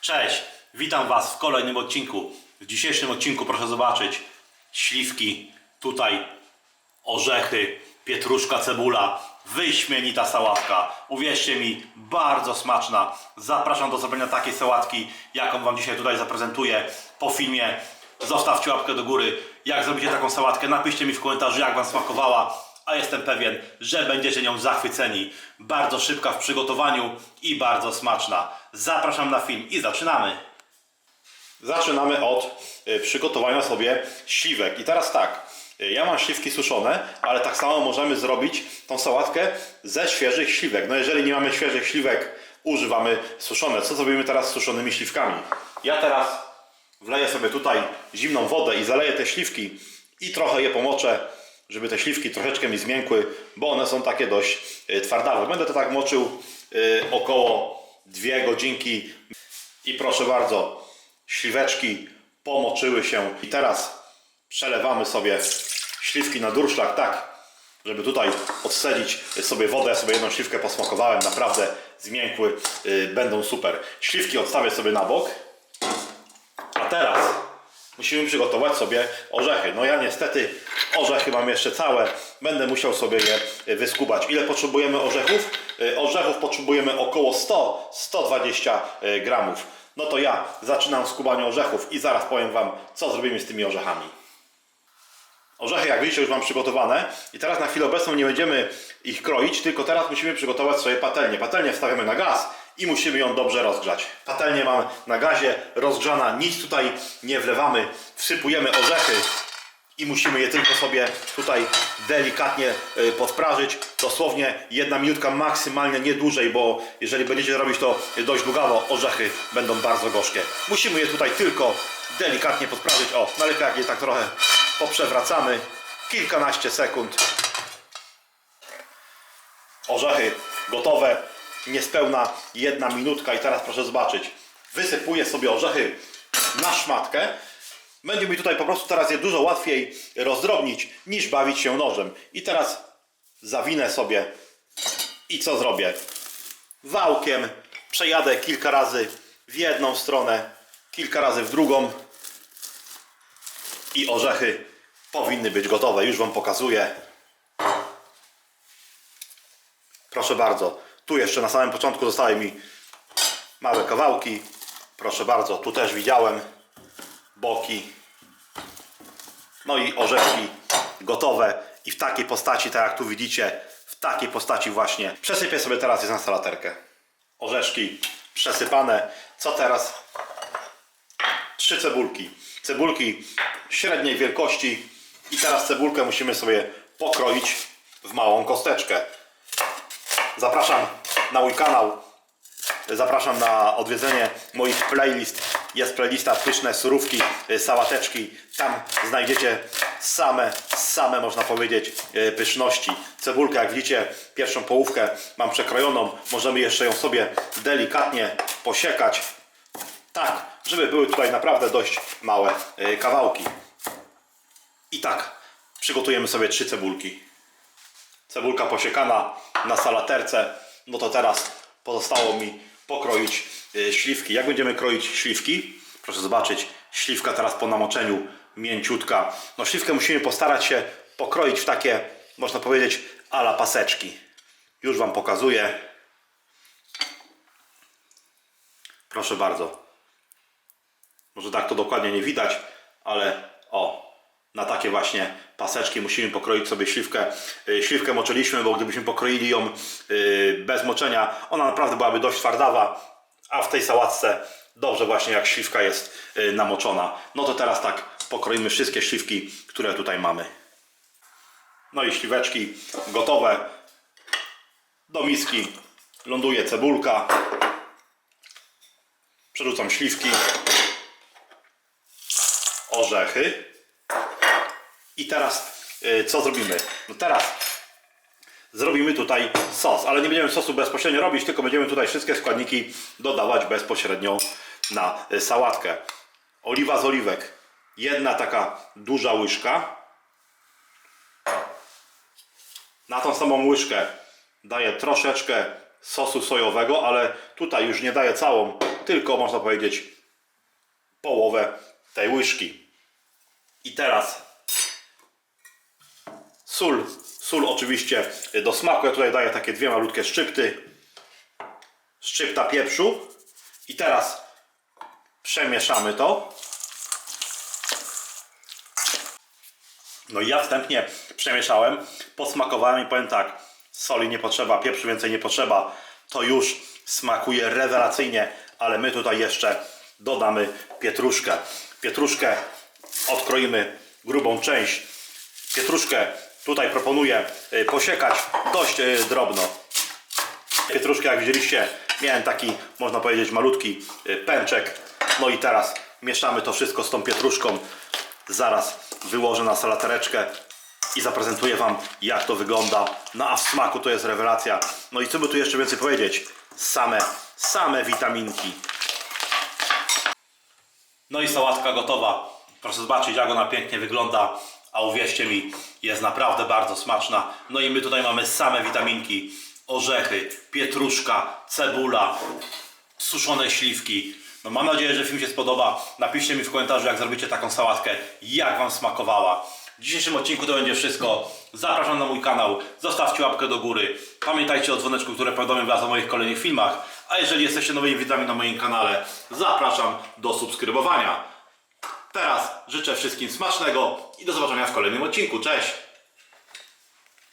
Cześć, witam Was w kolejnym odcinku. W dzisiejszym odcinku proszę zobaczyć śliwki, tutaj orzechy, pietruszka, cebula, wyśmienita sałatka. Uwierzcie mi, bardzo smaczna. Zapraszam do zrobienia takiej sałatki, jaką Wam dzisiaj tutaj zaprezentuję po filmie. Zostawcie łapkę do góry. Jak zrobicie taką sałatkę, napiszcie mi w komentarzu, jak Wam smakowała. A jestem pewien, że będziecie nią zachwyceni. Bardzo szybka w przygotowaniu i bardzo smaczna. Zapraszam na film i zaczynamy. Zaczynamy od y, przygotowania sobie śliwek. I teraz tak, y, ja mam śliwki suszone, ale tak samo możemy zrobić tą sałatkę ze świeżych śliwek. No jeżeli nie mamy świeżych śliwek, używamy suszone. Co zrobimy teraz z suszonymi śliwkami? Ja teraz wleję sobie tutaj zimną wodę i zaleję te śliwki i trochę je pomoczę, żeby te śliwki troszeczkę mi zmiękły, bo one są takie dość y, twardawe. Będę to tak moczył y, około 2 godzinki i proszę bardzo, śliweczki pomoczyły się i teraz przelewamy sobie śliwki na durszlak tak, żeby tutaj odsedzić sobie wodę. Ja sobie jedną śliwkę posmakowałem, naprawdę zmiękły, y, będą super. Śliwki odstawię sobie na bok. A teraz musimy przygotować sobie orzechy. No ja niestety orzechy mam jeszcze całe. Będę musiał sobie je y, wyskubać. Ile potrzebujemy orzechów? Y, Orzechów potrzebujemy około 100-120 y, gramów. No to ja zaczynam skubanie orzechów i zaraz powiem Wam, co zrobimy z tymi orzechami. Orzechy, jak widzicie, już mam przygotowane i teraz na chwilę obecną nie będziemy ich kroić, tylko teraz musimy przygotować sobie patelnię. Patelnię wstawiamy na gaz i musimy ją dobrze rozgrzać. Patelnię mam na gazie, rozgrzana, nic tutaj nie wlewamy, wsypujemy orzechy i musimy je tylko sobie tutaj delikatnie y, podprażyć. Dosłownie jedna minutka maksymalnie, nie dłużej, bo jeżeli będziecie robić to dość długawo, orzechy będą bardzo gorzkie. Musimy je tutaj tylko delikatnie podprażyć. O, najlepiej jak je tak trochę poprzewracamy. Kilkanaście sekund. Orzechy gotowe. Niespełna jedna minutka i teraz proszę zobaczyć. Wysypuję sobie orzechy na szmatkę. Będzie mi tutaj po prostu teraz je dużo łatwiej rozdrobnić niż bawić się nożem. I teraz zawinę sobie i co zrobię? Wałkiem przejadę kilka razy w jedną stronę, kilka razy w drugą i orzechy powinny być gotowe. Już Wam pokazuję. Proszę bardzo. Tu jeszcze na samym początku zostały mi małe kawałki. Proszę bardzo, tu też widziałem boki. No i orzeszki gotowe i w takiej postaci, tak jak tu widzicie, w takiej postaci właśnie. Przesypię sobie teraz je na salaterkę. Orzeszki przesypane. Co teraz? Trzy cebulki. Cebulki średniej wielkości i teraz cebulkę musimy sobie pokroić w małą kosteczkę. Zapraszam na mój kanał. Zapraszam na odwiedzenie moich playlist. Jest playlista pyszne surówki, y, sałateczki. Tam znajdziecie same, same można powiedzieć y, pyszności. Cebulkę, jak widzicie, pierwszą połówkę mam przekrojoną. Możemy jeszcze ją sobie delikatnie posiekać. Tak, żeby były tutaj naprawdę dość małe y, kawałki. I tak przygotujemy sobie trzy cebulki. Cebulka posiekana na salaterce. No to teraz pozostało mi pokroić śliwki. Jak będziemy kroić śliwki? Proszę zobaczyć, śliwka teraz po namoczeniu mięciutka. No śliwkę musimy postarać się pokroić w takie, można powiedzieć, ala paseczki. Już Wam pokazuję. Proszę bardzo. Może tak to dokładnie nie widać, ale o, na takie właśnie paseczki musimy pokroić sobie śliwkę. Y, Śliwkę moczyliśmy, bo gdybyśmy pokroili ją y, bez moczenia, ona naprawdę byłaby dość twardawa, a w tej sałatce dobrze właśnie jak śliwka jest y, namoczona. No to teraz tak pokroimy wszystkie śliwki, które tutaj mamy. No i śliweczki gotowe. Do miski ląduje cebulka. Przerzucam śliwki orzechy. I teraz y, co zrobimy? No teraz zrobimy tutaj sos, ale nie będziemy sosu bezpośrednio robić, tylko będziemy tutaj wszystkie składniki dodawać bezpośrednio na y, sałatkę. Oliwa z oliwek. Jedna taka duża łyżka. Na tą samą łyżkę daję troszeczkę sosu sojowego, ale tutaj już nie daję całą, tylko można powiedzieć połowę tej łyżki. I teraz sól. Sól oczywiście do smaku. Ja tutaj daję takie dwie malutkie szczypty. Szczypta pieprzu. I teraz przemieszamy to. No i ja wstępnie przemieszałem, podsmakowałem i powiem tak, soli nie potrzeba, pieprzu więcej nie potrzeba, to już smakuje rewelacyjnie, ale my tutaj jeszcze dodamy pietruszkę. Pietruszkę odkroimy grubą część. Pietruszkę tutaj proponuję y, posiekać dość y, drobno. Pietruszkę, jak widzieliście, miałem taki, można powiedzieć, malutki y, pęczek. No i teraz mieszamy to wszystko z tą pietruszką. Zaraz wyłożę na salatereczkę i zaprezentuję Wam, jak to wygląda. No a w smaku to jest rewelacja. No i co by tu jeszcze więcej powiedzieć? Same, same witaminki. No i sałatka gotowa. Proszę zobaczyć, jak ona pięknie wygląda. A uwierzcie mi, jest naprawdę bardzo smaczna. No i my tutaj mamy same witaminki. Orzechy, pietruszka, cebula, suszone śliwki. No mam nadzieję, że film się spodoba. Napiszcie mi w komentarzu, jak zrobicie taką sałatkę, jak Wam smakowała. W dzisiejszym odcinku to będzie wszystko. Zapraszam na mój kanał, zostawcie łapkę do góry. Pamiętajcie o dzwoneczku, które powiadomią Was o moich kolejnych filmach. A jeżeli jesteście nowymi widzami na moim kanale, zapraszam do subskrybowania. Teraz życzę wszystkim smacznego i do zobaczenia w kolejnym odcinku. Cześć!